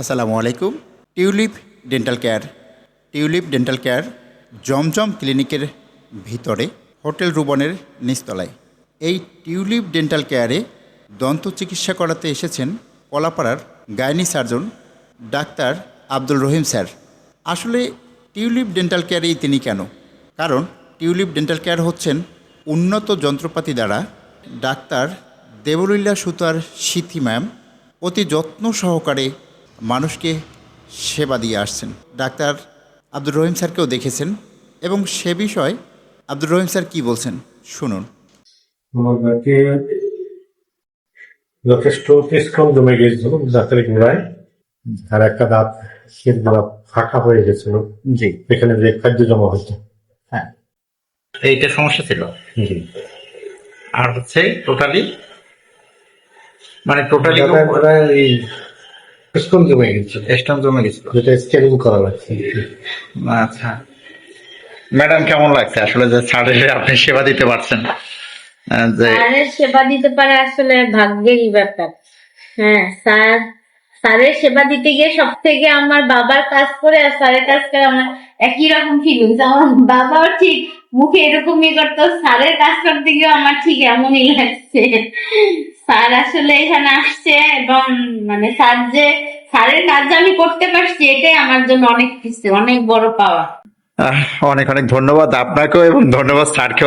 আসসালামু আলাইকুম। Tulip dental care. Tulip dental care Zamzam ক্লিনিকের ভিতরে হোটেল রুবনের নিচতলায়। এই টিউলিপ ডেন্টাল কেয়ারে দন্ত চিকিৎসা করাতে এসেছেন কলাপাড়ার gynae surgeon, doctor Abdul Rahim sir. আসলে টিউলিপ ডেন্টাল কেয়ারেই তিনি কেন? কারণ টিউলিপ ডেন্টাল কেয়ার হচ্ছেন উন্নত যন্ত্রপাতি দ্বারা ডাক্তার দেবলীলা সুতার সিথি ম্যাম অতি যত্ন সহকারে মানুষকে সেবা দিয়ে আসছেন। ডাক্তার আব্দুর রহিম স্যারকেও দেখেছেন এবং সে বিষয়ে আব্দুর রহিম স্যার কি বলছেন শুনুন। যথেষ্ট স্ট্রং জমে গিয়েছিল দাঁতের গোড়ায় আর একটা দাঁত শীতগুলা ফাঁকা হয়ে গেছিল জি। এখানে যে খাদ্য জমা হতো হ্যাঁ। এইটা সমস্যা ছিল। জি। আর হচ্ছে টোটালি মানে টোটালি স্টোন জমে গেছিল। স্টোন জমে গেছিল। যেটা স্ক্যানিং করা লাগছে। আচ্ছা। ম্যাডাম কেমন লাগছে? আসলে যে স্যারের আপনি সেবা দিতে পারছেন। যে সেবা দিতে পারে আসলে ভাগ্যেরই ব্যাপার। হ্যাঁ স্যার স্যারের সেবা দিতে গিয়ে সব থেকে আমার বাবার কাজ করে আর স্যারের কাজ করে আমার একই রকম ফিলিংস আমার বাবাও ঠিক মুখে এরকমই করতো স্যারের কাজ করতে গিয়ে আমার ঠিক এমনই লাগছে। স্যার আসলে এখানে আসছে এবং মানে স্যার যে, স্যারের কাজ আমি করতে পারছি, এটাই আমার জন্য অনেক কিছু অনেক বড় পাওয়া। অনেক অনেক ধন্যবাদ আপনাকেও এবং ধন্যবাদ স্যারকেও।